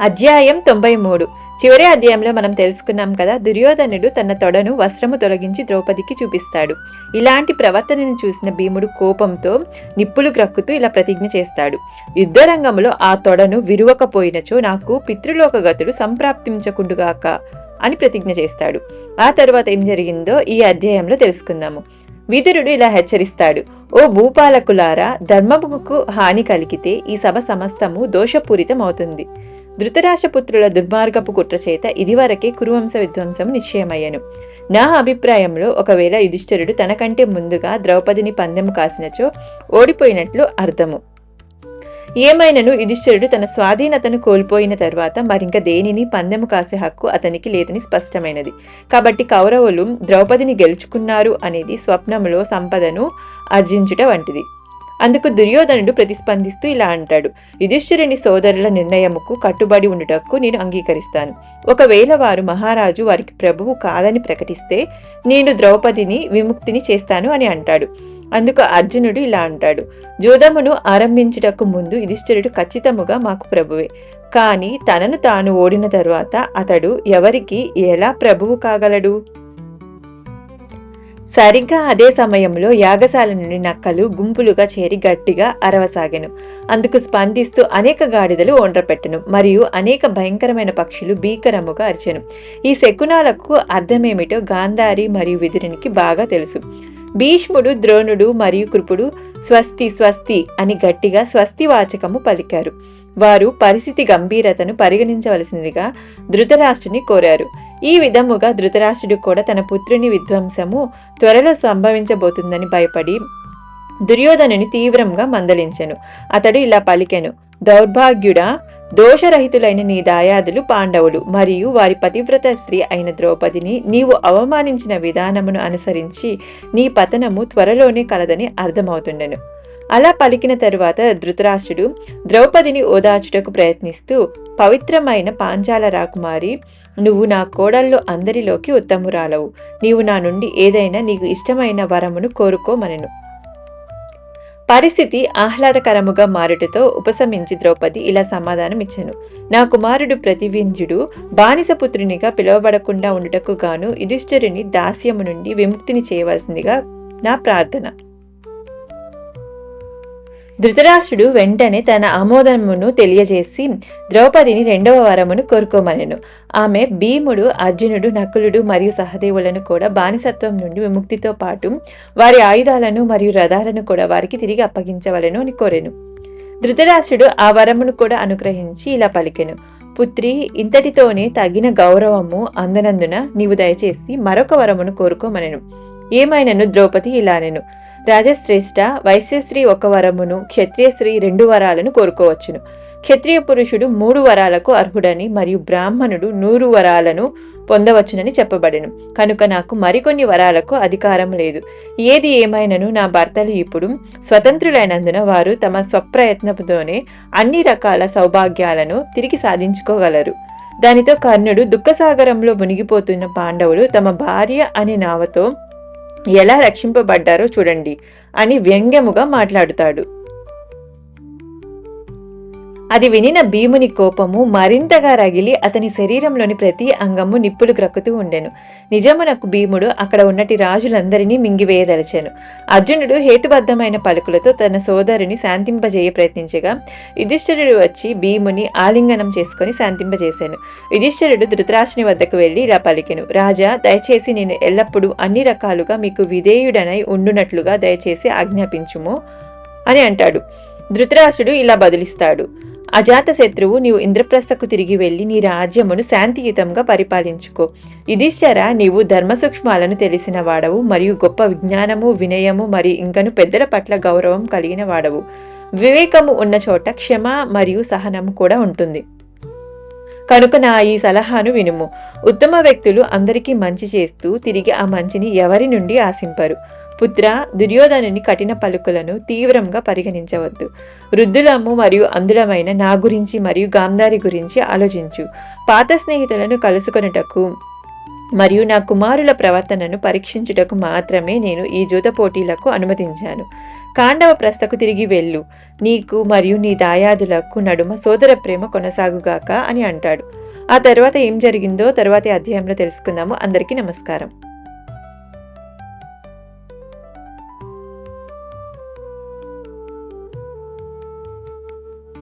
అధ్యాయం తొంభై మూడు. చివరి అధ్యాయంలో మనం తెలుసుకున్నాం కదా దుర్యోధనుడు తన తొడను వస్త్రము తొలగించి ద్రౌపదికి చూపిస్తాడు. ఇలాంటి ప్రవర్తనను చూసిన భీముడు కోపంతో నిప్పులు గ్రక్కుతూ ఇలా ప్రతిజ్ఞ చేస్తాడు. యుద్ధరంగంలో ఆ తొడను విరువకపోయినచో నాకు పితృలోకగతుడు సంప్రాప్తించకుండుగాక అని ప్రతిజ్ఞ చేస్తాడు. ఆ తర్వాత ఏం జరిగిందో ఈ అధ్యాయంలో తెలుసుకుందాము. విదురుడు ఇలా హెచ్చరిస్తాడు ఓ భూపాలకులారా ధర్మముకు హాని కలిగితే ఈ సభ సమస్తము దోషపూరితం అవుతుంది ధృతరాష్ట్రపుత్రుల దుర్మార్గపు కుట్ర చేత ఇదివరకే కురువంశ విధ్వంసం నిశ్చయమయ్యను. నా అభిప్రాయంలో ఒకవేళ యుధిష్ఠిరుడు తనకంటే ముందుగా ద్రౌపదిని పందెం కాసినచో ఓడిపోయినట్లు అర్థము. ఏమైనను యుధిష్ఠిరుడు తన స్వాధీనతను కోల్పోయిన తర్వాత మరింక దేనిని పందెము కాసే హక్కు అతనికి లేదని స్పష్టమైనది. కాబట్టి కౌరవులు ద్రౌపదిని గెలుచుకున్నారు అనేది స్వప్నములో సంపదను ఆర్జించుట వంటిది. అందుకు దుర్యోధనుడు ప్రతిస్పందిస్తూ ఇలా అంటాడు. యుధిష్ఠిరుని సోదరుల నిర్ణయముకు కట్టుబడి ఉండుటకు నేను అంగీకరిస్తాను. ఒకవేళ వారు మహారాజు వారికి ప్రభువు కాదని ప్రకటిస్తే నేను ద్రౌపదిని విముక్తిని చేస్తాను అని అంటాడు. అందుకు అర్జునుడు ఇలా అంటాడు. జూదమును ఆరంభించుటకు ముందు యుధిష్ఠిరుడు ఖచ్చితముగా మాకు ప్రభువే. కానీ తనను తాను ఓడిన తరువాత అతడు ఎవరికి ఎలా ప్రభువు కాగలడు? సరిగ్గా అదే సమయంలో యాగశాల నుండి నక్కలు గుంపులుగా చేరి గట్టిగా అరవసాగెను. అందుకు స్పందిస్తూ అనేక గాడిదలు ఒండ్రపెట్టెను. మరియు అనేక భయంకరమైన పక్షులు భీకరముగా అరిచెను. ఈ శకునాలకు అర్థమేమిటో గాంధారి మరియు విదురునికి బాగా తెలుసు. భీష్ముడు ద్రోణుడు మరియు కృపుడు స్వస్తి స్వస్తి అని గట్టిగా స్వస్తి వాచకము పలికారు. వారు పరిస్థితి గంభీరతను పరిగణించవలసిందిగా ధృతరాష్ట్రుని కోరారు. ఈ విధముగా ధృతరాష్ట్రుడు కూడా తన పుత్రుని విధ్వంసము త్వరలో సంభవించబోతుందని భయపడి దుర్యోధనుని తీవ్రంగా మందలించెను. అతడు ఇలా పలికెను దౌర్భాగ్యుడా దోషరహితులైన నీ దాయాదులు పాండవులు మరియు వారి పతివ్రత స్త్రీ అయిన ద్రౌపదిని నీవు అవమానించిన విధానమును అనుసరించి నీ పతనము త్వరలోనే కలదని అర్థమవుతుండెను. అలా పలికిన తరువాత ధృతరాష్ట్రుడు ద్రౌపదిని ఓదార్చుటకు ప్రయత్నిస్తూ పవిత్రమైన పాంచాల రాకుమారి నువ్వు నా కోడల్లో అందరిలోకి ఉత్తమురాలవు. నీవు నా నుండి ఏదైనా నీకు ఇష్టమైన వరమును కోరుకోమనెను. పరిస్థితి ఆహ్లాదకరముగా మారుటతో ఉపశమించి ద్రౌపది ఇలా సమాధానమిచ్చెను. నా కుమారుడు ప్రతివింధ్యుడు బానిసపుత్రునిగా పిలువబడకుండా ఉండుటకు గాను యుధిష్ఠిరుని దాస్యము నుండి విముక్తిని చేయవలసిందిగా నా ప్రార్థన. ధృతరాష్ట్రుడు వెంటనే తన ఆమోదమును తెలియజేసి ద్రౌపదిని రెండవ వరమును కోరుకోమనెను. ఆమె భీముడు అర్జునుడు నకులుడు మరియు సహదేవులను కూడా బానిసత్వం నుండి విముక్తితో పాటు వారి ఆయుధాలను మరియు రథాలను కూడా వారికి తిరిగి అప్పగించవలను అని కోరెను. ధృతరాష్ట్రుడు ఆ వరమును కూడా అనుగ్రహించి ఇలా పలికెను. పుత్రి ఇంతటితోనే తగిన గౌరవము అందనందున నీవు దయచేసి మరొక వరమును కోరుకోమనెను. ఏమైనను ద్రౌపది ఇలానెను రాజశ్రేష్ఠ వైశ్యశ్రీ ఒక వరమును క్షత్రియశ్రీ రెండు వరాలను కోరుకోవచ్చును. క్షత్రియ పురుషుడు మూడు వరాలకు అర్హుడని మరియు బ్రాహ్మణుడు నూరు వరాలను పొందవచ్చునని చెప్పబడెను. కనుక నాకు మరికొన్ని వరాలకు అధికారం లేదు. ఏది ఏమైనను నా భర్తలు ఇప్పుడు స్వతంత్రులైనందున వారు తమ స్వప్రయత్నంతోనే అన్ని రకాల సౌభాగ్యాలను తిరిగి సాధించుకోగలరు. దానితో కర్ణుడు దుఃఖసాగరంలో మునిగిపోతున్న పాండవులు తమ భార్య అనే నావతో ఎలా రక్షింపబడ్డారో చూడండి అని వ్యంగ్యముగా మాట్లాడుతాడు. అది వినిన భీముని కోపము మరింతగా రగిలి అతని శరీరంలోని ప్రతి అంగము నిప్పులు క్రక్కుతూ ఉండెను. నిజమునకు భీముడు అక్కడ ఉన్నటి రాజులందరినీ మింగివేయదలిచాను. అర్జునుడు హేతుబద్ధమైన పలుకులతో తన సోదరుని శాంతింపజేయ ప్రయత్నించగా యుధిష్ఠిరుడు వచ్చి భీముని ఆలింగనం చేసుకుని శాంతింపజేశాను యుధిష్ఠిరుడు ధృతరాష్ట్రుని వద్దకు వెళ్ళి ఇలా పలికెను రాజా దయచేసి నేను ఎల్లప్పుడూ అన్ని రకాలుగా మీకు విధేయుడనై ఉండునట్లుగా దయచేసి ఆజ్ఞాపించుము అని అంటాడు. ధృతరాష్ట్రుడు ఇలా బదులిస్తాడు అజాత శత్రువు నీవు ఇంద్రప్రస్థకు తిరిగి వెళ్ళి నీ రాజ్యమును శాంతియుతంగా పరిపాలించుకో. యుధిష్ఠర నీవు ధర్మ సూక్ష్మాలను తెలిసిన వాడవు మరియు గొప్ప విజ్ఞానము వినయము మరియు ఇంకను పెద్దల పట్ల గౌరవం కలిగిన వాడవు. వివేకము ఉన్న చోట క్షమ మరియు సహనము కూడా ఉంటుంది. కనుక నా ఈ సలహాను వినుము. ఉత్తమ వ్యక్తులు అందరికీ మంచి చేస్తూ తిరిగి ఆ మంచిని ఎవరి నుండి ఆశింపరు? పుత్ర దుర్యోధనుని కఠిన పలుకులను తీవ్రంగా పరిగణించవద్దు. వృద్ధులము మరియు అందులమైన నా గురించి మరియు గాంధారి గురించి ఆలోచించు. పాత స్నేహితులను కలుసుకొనుటకు మరియు నా కుమారుల ప్రవర్తనను పరీక్షించుటకు మాత్రమే నేను ఈ జూత పోటీలకు అనుమతించాను. కాండవ ప్రస్థకు తిరిగి వెళ్ళు. నీకు మరియు నీ దాయాదులకు నడుమ సోదర ప్రేమ కొనసాగుగాక అని అంటాడు. ఆ తర్వాత ఏం జరిగిందో తర్వాతి అధ్యాయంలో తెలుసుకుందాము. అందరికీ నమస్కారం.